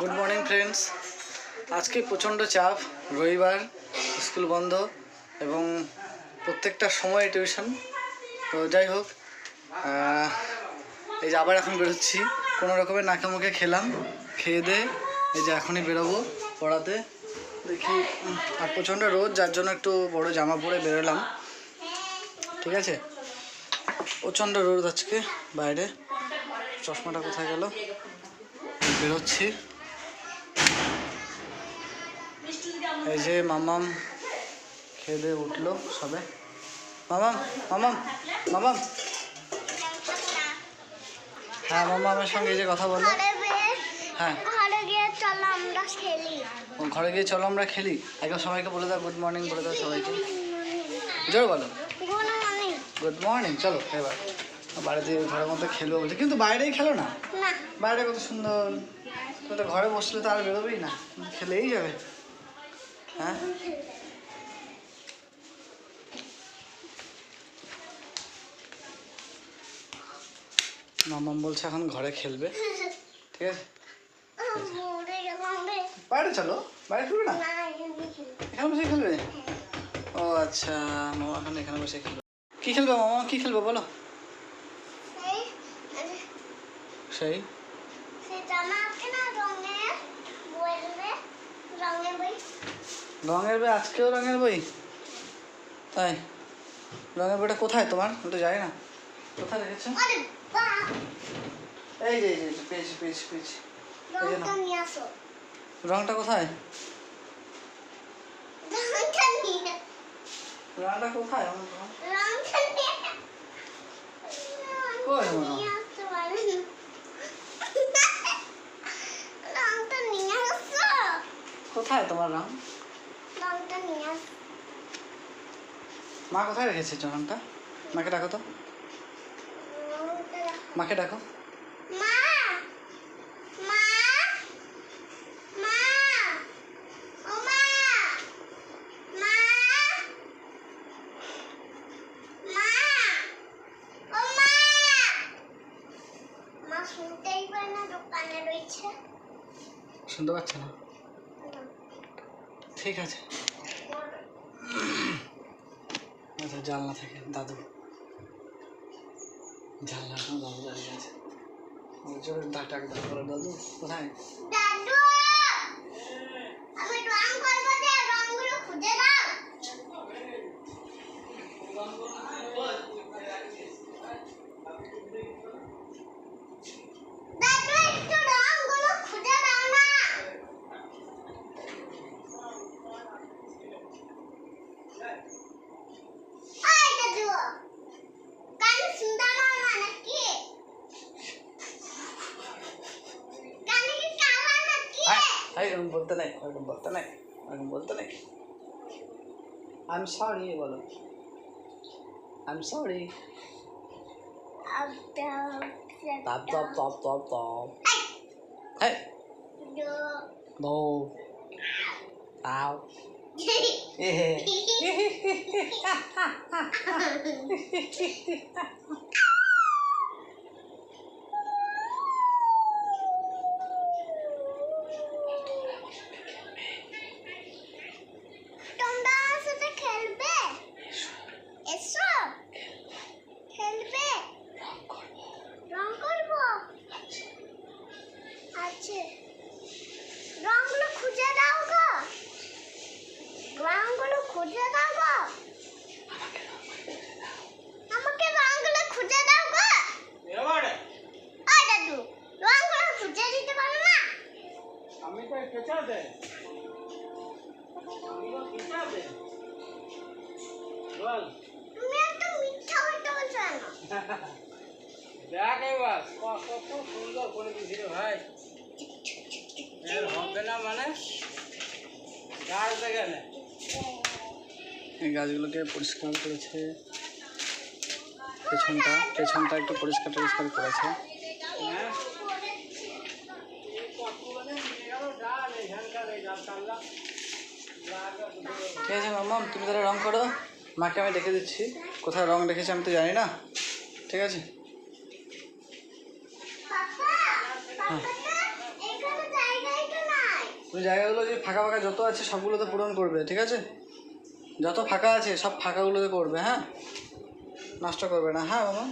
Good morning friends আজকে প্রচণ্ড চাপ, রবিবার, স্কুল বন্ধ এবং প্রত্যেকটা সময় টিউশন তো যাই হোক এই যে আবার এখন বেরোচ্ছি। কোনো রকমের নাকে মুখে খেলাম, খেয়ে দিয়ে এই যে এখনই বেরোবো পড়াতে। দেখি আর প্রচণ্ড রোদ, যার জন্য একটু বড় জামা পরে বেরোলাম। ঠিক আছে? প্রচণ্ড রোদ আজকে, বাইরে। চশমাটা কোথায় গেল? বেরোচ্ছি। এই যে মামাম খেয়ে দিয়ে উঠল সবে। মামাম মামাম মামাম। হ্যাঁ মামা আমার সঙ্গে এই যে কথা বলো হ্যাঁ। ঘরে গিয়ে চলো আমরা খেলি। ঘরে গিয়ে চলো আমরা খেলি। একবার সবাইকে বলে দাও গুড মর্নিং বলে দাও সবাইকে। জোর বলো। গুড মর্নিং গুড মর্নিং চলো এবার। বাড়িতে ঘরের মধ্যে খেলব বলছে। কিন্তু বাইরেই খেলো না? না। বাইরে কত সুন্দর। তুমি তো ঘরে বসলে তো আর বেরোবেই না। খেলেই যাবে। হ্যাঁ? মামাম বলছে এখন ঘরে খেলবে। ঠিক আছে? বাইরে চলো, বাইরে খেলবে না। এখানে বসে খেলবে? ও আচ্ছা মামা এখন এখানে বসে খেলবে। কি খেলবে মামা? কি খেলবে বলো? সেই? রঙের বই? আজকেও রঙের বই? তাই? রঙের বইটা কোথায় তোমার? আমি তো জানি না। কোথায় রেখেছো? এই যে এই যে, পেয়েছি পেয়েছি পেয়েছি। রঙটা কোথায়? রঙটা কোথায়? কই আমার রং? নিয়ে আসতে পারেন রঙটা নিয়ে আসো কোথায় তোমার রং? রঙটা নিয়ে আসো। মা কোথায় রেখেছে রংটা? মাকে ডাকো তো। মাকে ডাকো। মা! মা! মা! ও মা! মা! মা! ও মা! মা শুনতেই পায় না দোকানে রয়েছে। শুনতে পাচ্ছে না। ঠিক আছে। আচ্ছা জানলা থেকে দাদু। জানলা দাদু দাঁড়িয়ে আছে দাদু কোথায় দাদু আমি রং করব যে রংগুলো খুঁজে দাও দাদু একটু রংগুলো খুঁজে দাও না ওই দাদু কান শুনতে পাও না নাকি কানে কি কালা নাকি এই এরকম বলতে নাই ওরকম বলতে নাই ওরকম বলতে নাই। আই এম সরি বলো। আই এম সরি তপ তপ তপ তপ হেই নো আও এ হে তোমরা আমার সাথে খেলবে এসো খেলবে রং করব আচ্ছা রংগুলো খুঁজে দাও গো রংগুলো খুঁজে দাও গো আমাকে রংগুলো খুঁজে দাও গো ওই দাদু রংগুলো খুঁজে দিতে পারো না আমি তো কেচা দে? আমি তো কেচা দে। বল। তুমি একটা মিথ্যা কথা বলছো দেখ এবার কত সুন্দর করে দিছি রে ভাই। এর হবে না মানে? গাছ এই গাছগুলোকে পরিষ্কার করেছে। পেছনটা পেছনটা একটু পরিষ্কার টরিষ্কার করেছে হ্যাঁ এই কতগুলো নিয়ে গেল ডাল এখানকার এই ডাল টানলাম ঠিক আছে মাম্মাম তুমি তাহলে রং করো। মাকে আমি দেখে দিচ্ছি। কোথায় রং রেখেছি আমি তো জানি না। ঠিক আছে? জায়গায় ওই জায়গাগুলো যে ফাঁকা ফাঁকা যত আছে সবগুলোতে পূরণ করবে ঠিক আছে? যত ফাঁকা আছে সব ফাঁকাগুলোতে করবে হ্যাঁ? নষ্ট করবে না হ্যাঁ বাবা